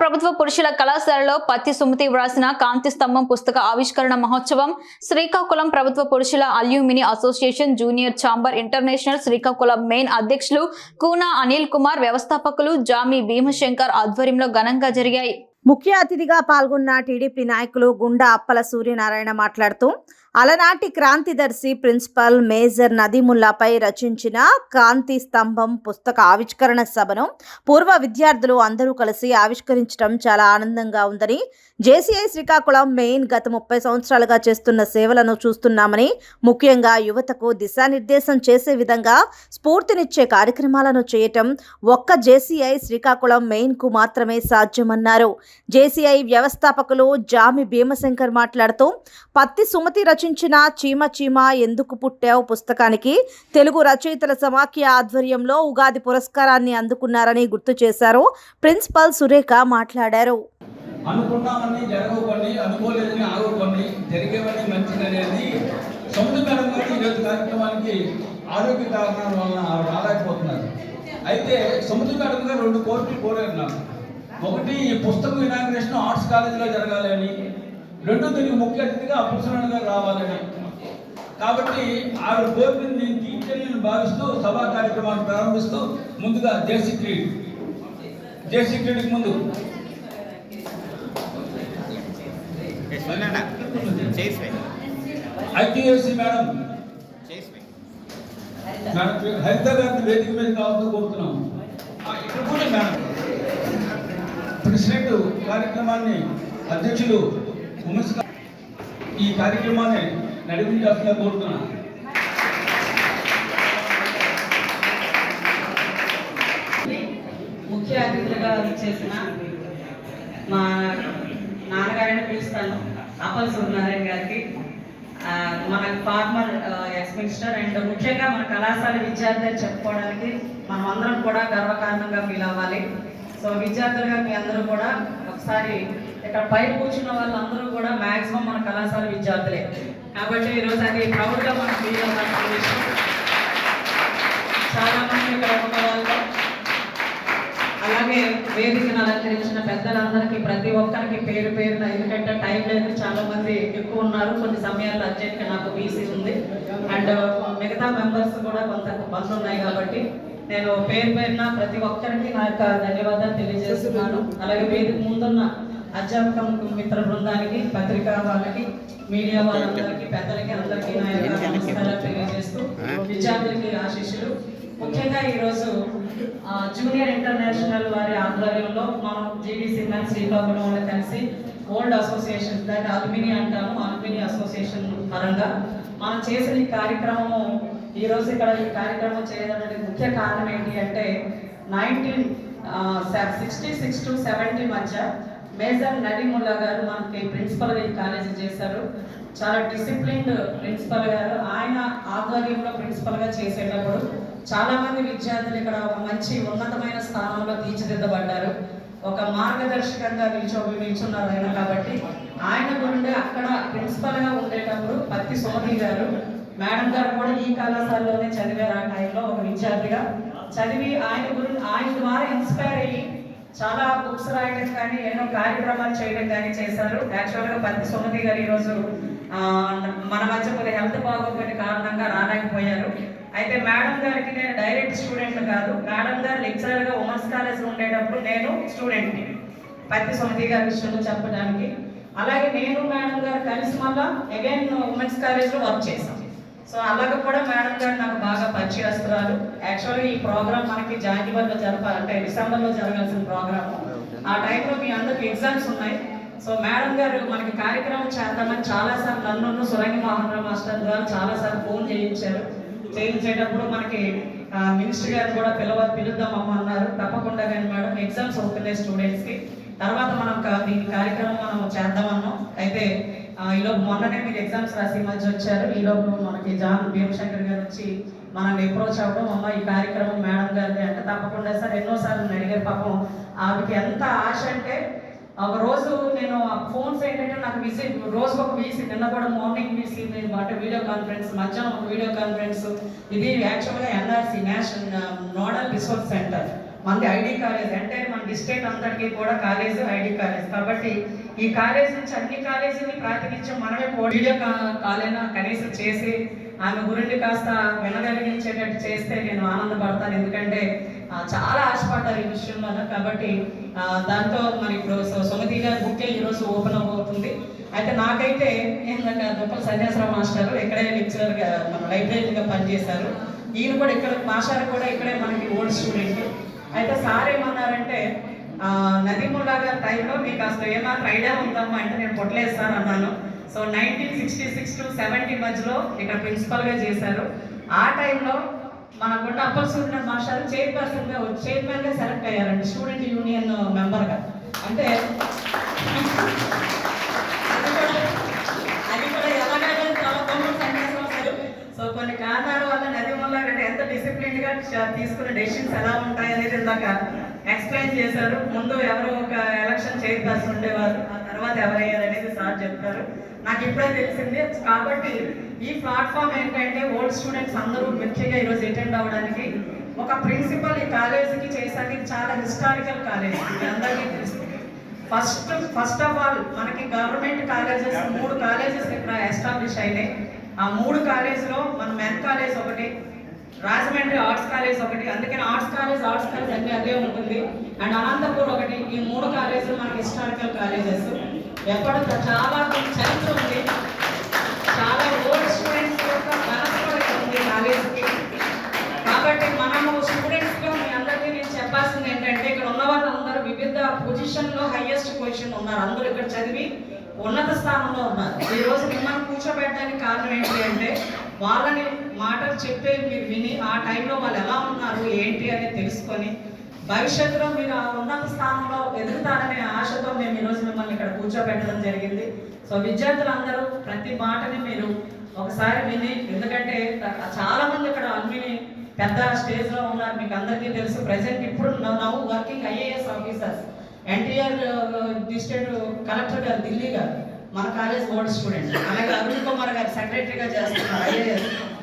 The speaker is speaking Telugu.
ప్రభుత్వ పురుషుల కళాశాలలో పత్తి సుమతి వ్రాసిన కాంతి స్తంభం పుస్తక ఆవిష్కరణ మహోత్సవం శ్రీకాకుళం ప్రభుత్వ పురుషుల alumni association junior chamber international Srikakulam main అధ్యక్షులు కూనా అనిల్ కుమార్ వ్యవస్థాపకులు జామి భీమశంకర్ ఆధ్వర్యంలో ఘనంగా జరిగాయి. ముఖ్య అతిథిగా పాల్గొన్న టీడీపీ నాయకులు గుండా అప్పల సూర్యనారాయణ మాట్లాడుతూ అలనాటి క్రాంతిదర్శి ప్రిన్సిపల్ మేజర్ నదీముల్లాపై రచించిన కాంతి స్తంభం పుస్తక ఆవిష్కరణ సభను పూర్వ విద్యార్థులు అందరూ కలిసి ఆవిష్కరించడం చాలా ఆనందంగా ఉందని జేసీఐ శ్రీకాకుళం మెయిన్ గత ముప్పై సంవత్సరాలుగా చేస్తున్న సేవలను చూస్తున్నామని ముఖ్యంగా యువతకు దిశానిర్దేశం చేసే విధంగా స్ఫూర్తినిచ్చే కార్యక్రమాలను చేయటం ఒక్క జేసీఐ శ్రీకాకుళం మెయిన్కు మాత్రమే సాధ్యమన్నారు. జేసీఐ వ్యవస్థాపకులు జామి భీమశంకర్ మాట్లాడుతూ పత్తి సుమతి రచించిన చీమ చీమ ఎందుకు పుట్టావు పుస్తకానికి? తెలుగు రచయితల సమాఖ్య ఆధ్వర్యంలో ఉగాది పురస్కారాన్ని అందుకున్నారని గుర్తు చేశారు. ప్రిన్సిపల్ సురేఖ మాట్లాడారు. అనుకున్నామని జరగవని అనుకోలేదని ఆగవని జరిగేవని మంచిది అనేది సముద్ర ఈరోజు కార్యక్రమానికి ఆరోగ్య కారణాల వలన రాలేకపోతున్నారు. అయితే సముద్ర రెండు కోర్టులు కోరారు నాకు. ఒకటి ఈ పుస్తకం ఇనాగ్రేషన్ ఆర్ట్స్ కాలేజీలో జరగాలని రెండో దీనికి ముఖ్య అతిథిగా గారు రావాలని కాబట్టి ఆవిడ కోరికను నేను తీర్చని భావిస్తూ సభా కార్యక్రమాన్ని ప్రారంభిస్తూ ముందుగా జేసీ క్రీడ్. జేసీ క్రీడ్కి ముందు. ఐటీఎస్సీ మేడం. మేడం హరిత గారిని వేదిక మీద కావాలని కోరుతున్నాం. ఆ, ఇక్కడ కూడా మేడం. ప్రెసిడెంట్ కార్యక్రమాన్ని అధ్యక్షులు ఉమెన్స్ ఈ కార్యక్రమాన్ని నడిపించాల్సిందిగా కోరుతున్నాను. ముఖ్య అతిథులుగా చేసిన మా నాన్నగారిని పిలుస్తాను. అపల్ సూర్యనారాయణ గారికి. మన ఫార్మర్ ఎక్స్ మినిస్టర్ అండ్ ముఖ్యంగా మన కళాశాల విద్యార్థి అని చెప్పుకోవడానికి మనం అందరం కూడా గర్వకారణంగా ఫీల్ అవ్వాలి. సో విద్యార్థులుగా మీ అందరూ కూడా ఒకసారి ఇక్కడ పైన కూర్చున్న వాళ్ళందరూ కూడా మాక్సిమం మన కళాశాల విద్యార్థులే. కాబట్టి ఈరోజు అది ప్రౌడ్గా మనం ఫీల్ అవ్వాల్సిన విషయం. చాలా మంది ఇక్కడ ఉన్న వాళ్ళు అలాగే వేదికను అలంకరించిన పెద్దలందరికీ ప్రతి ఒక్కరికి పేరు పేరున ఎందుకంటే టైం లేదు చాలా మంది ఎక్కువ ఉన్నారు. కొన్ని సమయాల్లో అర్జెంట్గా నాకు బీసీ ఉంది. అండ్ మిగతా మెంబర్స్ కూడా కొంత బంద్ ఉన్నాయి కాబట్టి నేను పేరు పేరున ప్రతి ఒక్కరికి నా యొక్క ధన్యవాదాలు తెలియజేస్తున్నాను. అలాగే వేదిక ముందున్న అధ్యాపక మిత్ర బృందానికి పత్రికా వాళ్ళకి మీడియా వాళ్ళందరికీ పెద్దలకి అందరికీ నా యొక్క నమస్కారాలు తెలియజేస్తూ విద్యార్థులకి ఆశీస్సులు. ముఖ్యంగా ఈరోజు జూనియర్ ఇంటర్నేషనల్ వారి ఆధ్వర్యంలో మనం జీడీసీ మెన్ శ్రీకాకుళంలో కలిసి ఓల్డ్ అసోసియేషన్ దాన్ని అల్మిని అంటాము అల్మిని అసోసియేషన్ పరంగా. మనం చేసిన ఈ కార్యక్రమము ఈరోజు ఇక్కడ ఈ కార్యక్రమం చేయడానికి ముఖ్య కారణం ఏంటి అంటే nineteen sixty six to seventy మధ్య మేజర్ నడిముల్లా గారు మనకి ప్రిన్సిపల్గా ఈ కాలేజీ చేశారు. చాలా డిసిప్లిన్డ్ ప్రిన్సిపల్ గారు. ఆయన ఆధ్వర్యంలో ప్రిన్సిపల్గా చేసేటప్పుడు చాలా మంది విద్యార్థులు ఇక్కడ ఒక మంచి ఉన్నతమైన స్థానంలో తీర్చిదిద్దబడ్డారు. ఒక మార్గదర్శకంగా నిల్చో నిల్చున్నారు ఆయన కాబట్టి ఆయన గుండె అక్కడ ప్రిన్సిపల్గా ఉండేటప్పుడు పత్తి సోని గారు మేడం గారు కూడా ఈ కళాశాలలోనే చదివారు ఆ టైంలో ఒక విద్యార్థిగా. చదివి ఆయన గురించి ఆయన ద్వారా ఇన్స్పైర్ అయ్యి చాలా బుక్స్ రాయడం కానీ ఎన్నో కార్యక్రమాలు చేయడం కానీ చేశారు. యాక్చువల్గా పత్తి సుమతి గారు ఈరోజు మన మధ్య కొన్ని హెల్త్ బాగోపోయిన కారణంగా రాలేకపోయారు. అయితే మేడం గారికి నేను డైరెక్ట్ స్టూడెంట్ కాదు మేడం గారు లెక్చరర్గా ఉమెన్స్ కాలేజ్ ఉండేటప్పుడు నేను స్టూడెంట్ని. పత్తి సుమతి గారి విషయంలో చెప్పడానికి. అలాగే నేను మేడం గారు కలిసి మళ్ళా అగైన్ ఉమెన్స్ కాలేజ్లో వర్క్ చేశాను సో అలాగ కూడా మేడం గారు నాకు బాగా పరిచయస్తురాలు యాక్చువల్గా ఈ ప్రోగ్రామ్ మనకి జనవరిలో జరపాలంటే డిసెంబర్లో జరగాల్సిన ప్రోగ్రామ్ ఆ టైంలో మీ అందరికి ఎగ్జామ్స్ ఉన్నాయి. సో మేడం గారు మనకి కార్యక్రమం చేద్దామని చాలాసార్లు నన్ను సురంగి మోహన్ రావు మాస్టర్ ద్వారా చాలాసార్లు ఫోన్ చేయించారు. చేయించేటప్పుడు మనకి మినిస్టర్ గారు కూడా పిలవ పిలుద్దాం అమ్మ అన్నారు. తప్పకుండా కానీ మేడం ఎగ్జామ్స్ అవుతున్నాయి స్టూడెంట్స్కి తర్వాత మనం కా- దీని కార్యక్రమం మనం చేద్దామన్నాం. అయితే ఈలోపు మొన్ననే మీరు ఎగ్జామ్స్ రాసి మధ్య వచ్చారు. ఈలోపు మనకి జాన్ భీమశంకర్ గారు వచ్చి మనల్ని అప్రోచ్ అవ్వడం అమ్మ ఈ కార్యక్రమం మేడం గారిది అంటే తప్పకుండా సార్ ఎన్నోసార్లు అడిగారు. పాపం ఆవిడకి ఎంత ఆశ అంటే ఒక రోజు నేను ఫోన్స్ ఏంటంటే నాకు విసి రోజు ఒక వీసి నిన్న కూడా మార్నింగ్ వీసి నేను అంటే వీడియో కాన్ఫరెన్స్ మధ్యాహ్నం ఒక వీడియో కాన్ఫరెన్స్ ఇది యాక్చువల్గా NRC national nodal resource centre మనది ఐడి కాలేజ్. అంటే మన డిస్ట్రిక్ట్ అందరికీ కూడా కాలేజ్ ఐడి కాలేజ్. కాబట్టి ఈ కాలేజ్ నుంచి అన్ని కాలేజీని ప్రాతినిధ్యం మనమే వీడియో కా- కాలైనా కనీసం చేసి ఆమె గురించి కాస్త వినగలిగించేటట్టు చేస్తే నేను ఆనందపడతాను. ఎందుకంటే చాలా ఆశపడ్డారు ఈ విషయంలో. కాబట్టి దాంతో మరి ఇప్పుడు సుమతి గారి బుక్కే ఈరోజు ఓపెన్ అవుతుంది అయితే నాకైతే ఏంటంటే దుప్పల సన్యాసరావు మాస్టర్ ఇక్కడే లెక్చరర్గా మన లైబ్రరీగా పనిచేశారు. ఈయన కూడా ఇక్కడ మాస్టర్ కూడా ఇక్కడే మనకి ఓల్డ్ స్టూడెంట్. అయితే సార్ ఏమన్నారంటే నదీముల్లా గారి టైంలో మీకు అసలు ఏమాత్రం ఐడియా ఉందమ్మా అంటే నేను పొట్లేస్తాను అన్నాను so nineteen sixty six to seventy మధ్యలో ఇక్కడ ప్రిన్సిపల్గా చేశారు. ఆ టైంలో మన అప్పర్ అప్పల్ సూర్యనాథ్ మాస్టర్ చైర్పర్సన్గా చైర్మన్గా సెలెక్ట్ అయ్యారండి స్టూడెంట్ యూనియన్ మెంబర్గా అంటే అది కూడా ఎలాగైనా చాలా సో కొన్ని కారణాల వల్ల నదిమల్లా అంటే ఎంత డిసిప్లిన్గా తీసుకున్న డెసిషన్స్ ఎలా ఉంటాయి అనేది ఇందాక ఎక్స్ప్లెయిన్ చేశారు. ముందు ఎవరు ఒక ఎలక్షన్ చైర్పర్సన్ ఉండేవారు. ఆ తర్వాత ఎవరయ్యారు అనేది సార్ చెప్తారు నాకు ఇప్పుడే తెలిసింది. కాబట్టి ఈ ప్లాట్ఫామ్ ఏంటంటే ఓల్డ్ స్టూడెంట్స్ అందరూ ముఖ్యంగా ఈరోజు అటెండ్ అవ్వడానికి ఒక ప్రిన్సిపల్ ఈ కాలేజీకి చేశాక చాలా హిస్టారికల్ కాలేజ్ ఇది అందరికీ తెలుసు. ఫస్ట్ ఫస్ట్ ఆఫ్ ఆల్ మనకి గవర్నమెంట్ కాలేజెస్ మూడు కాలేజెస్ ఇక్కడ ఎస్టాబ్లిష్ అయినాయి. ఆ మూడు కాలేజీలో మన మెన్ కాలేజ్ ఒకటి రాజమండ్రి ఆర్ట్స్ కాలేజ్ ఒకటి అందుకని ఆర్ట్స్ కాలేజ్ ఆర్ట్స్ కాలేజ్ అన్ని అదే ఉంటుంది. అండ్ అనంతపూర్ ఒకటి ఈ మూడు కాలేజీలు మనకి హిస్టారికల్ కాలేజెస్ ఎక్కడ చాలా చరిత్ర ఉంది. చాలా ఓల్డ్ స్టూడెంట్స్ యొక్క ఘనత ఉంది కాలేజీకి. కాబట్టి మనము స్టూడెంట్స్ మీ అందరికీ నేను చెప్పాల్సింది ఏంటంటే ఇక్కడ ఉన్న వాళ్ళందరూ వివిధ పొజిషన్లో హైయెస్ట్ పొజిషన్ ఉన్నారు. అందరూ ఇక్కడ చదివి ఉన్నత స్థానంలో ఉన్నారు. ఈ రోజు మిమ్మల్ని కూర్చోబెట్టడానికి కారణం ఏంటి అంటే వాళ్ళని మాటలు చెప్పే మీరు విని ఆ టైంలో వాళ్ళు ఎలా ఉన్నారు ఏంటి అనేది తెలుసుకొని భవిష్యత్తులో మీరు ఆ ఉన్నత స్థానంలో ఎదుగుతారనే ఆశతో మేము ఈరోజు మిమ్మల్ని ఇక్కడ కూర్చోబెట్టడం జరిగింది. సో విద్యార్థులందరూ ప్రతి మాటని మీరు ఒకసారి విని ఎందుకంటే చాలా మంది ఇక్కడ అన్విని పెద్ద స్టేజ్లో ఉన్నారు మీకు అందరికీ తెలుసు. ప్రజెంట్ ఇప్పుడు నవ్వు working IAS officers NTR district collector garu Delhi garu మన కాలేజ్ బోర్డ్ స్టూడెంట్ అలాగే అరుణ్ కుమార్ గారు సెక్రటరీగా చేస్తున్నారు ఐఏఎస్